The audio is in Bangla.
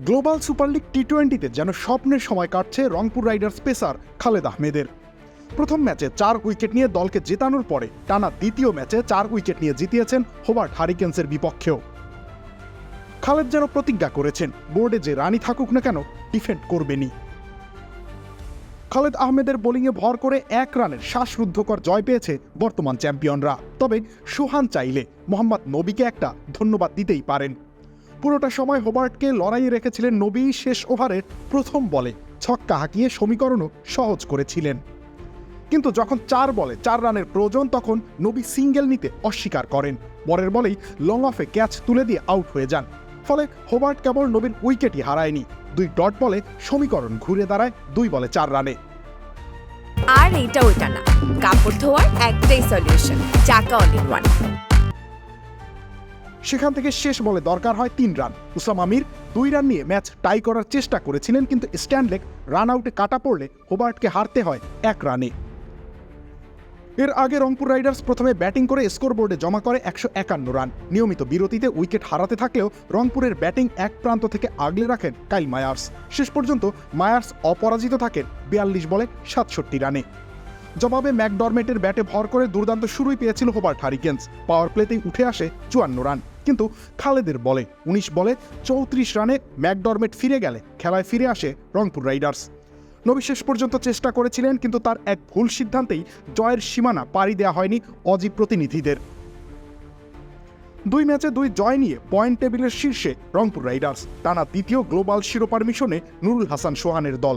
গ্লোবাল সুপার লিগ টি টোয়েন্টিতে যেন স্বপ্নের সময় কাটছে রংপুর রাইডার্স পেসার খালেদ আহমেদের। প্রথম ম্যাচে চার উইকেট নিয়ে দলকে জেতানোর পরে টানা দ্বিতীয় ম্যাচে চার উইকেট নিয়ে জিতিয়েছেন হোবার্ট হারিকেন্সের বিপক্ষেও। খালেদ যেন প্রতিজ্ঞা করেছেন, বোর্ডে যে রানই থাকুক না কেন ডিফেন্ড করবেনি খালেদ আহমেদের বোলিংয়ে ভর করে এক রানের শ্বাসরুদ্ধকর জয় পেয়েছে বর্তমান চ্যাম্পিয়নরা। তবে সোহান চাইলে মোহাম্মদ নবীকে একটা ধন্যবাদ দিতেই পারেন। পুরোটা সময় হোবার্টকে লড়াইয়ে রেখেছিলেন নবী শেষ ওভারের প্রথম বলে। ছক্কা হাঁকিয়ে সমীকরণও সহজ করেছিলেন। কিন্তু যখন চার বলে, চার রানের প্রয়োজন, তখন নবী সিঙ্গেল নিতে অস্বীকার করেন। পরের বলেই লং অফে ক্যাচ তুলে দিয়ে আউট হয়ে যান। ফলে হোবার্ট কেবল নবীর উইকেটই হারায়নি। দুই ডট বলে সমীকরণ ঘুরে দাঁড়ায় দুই বলে চার রানে। আর এইটা ওইটা না। কাপড় ধোয়ার একটাই সলিউশন চাকা অল ওয়ান সেখান থেকে শেষ বলে দরকার হয় তিন রান। উসাম আমির দুই রান নিয়ে ম্যাচ টাই করার চেষ্টা করেছিলেন, কিন্তু স্ট্যানলেক রান আউটে কাটা পড়লে হোবার্টকে হারতে হয় এক রানে। এর আগে রংপুর রাইডার্স প্রথমে ব্যাটিং করে স্কোরবোর্ডে জমা করে একশো একান্ন রান। নিয়মিত বিরতিতে উইকেট হারাতে থাকলেও রংপুরের ব্যাটিং এক প্রান্ত থেকে আগলে রাখেন কাইল মায়ার্স। শেষ পর্যন্ত মায়ার্স অপরাজিত থাকেন বিয়াল্লিশ বলে সাতষট্টি রানে। জবাবে ম্যাকডরমেটের ব্যাটে ভর করে দুর্দান্ত শুরুই পেয়েছিল হোবার্ট হারিকেন্স। পাওয়ার প্লেতেই উঠে আসে চুয়ান্ন রান। কিন্তু খালেদের বলে উনিশ বলে চৌত্রিশ রানে ম্যাকডরমেট ফিরে গেলে খেলায় ফিরে আসে রংপুর রাইডার্স। নবী শেষ পর্যন্ত চেষ্টা করেছিলেন, কিন্তু তার এক ভুল সিদ্ধান্তেই জয়ের সীমানা পাড়ি দেওয়া হয়নি অজি প্রতিনিধিদের। দুই ম্যাচে দুই জয় নিয়ে পয়েন্ট টেবিলের শীর্ষে রংপুর রাইডার্স। টানা দ্বিতীয় গ্লোবাল শিরোপার মিশনে নুরুল হাসান সোহানের দল।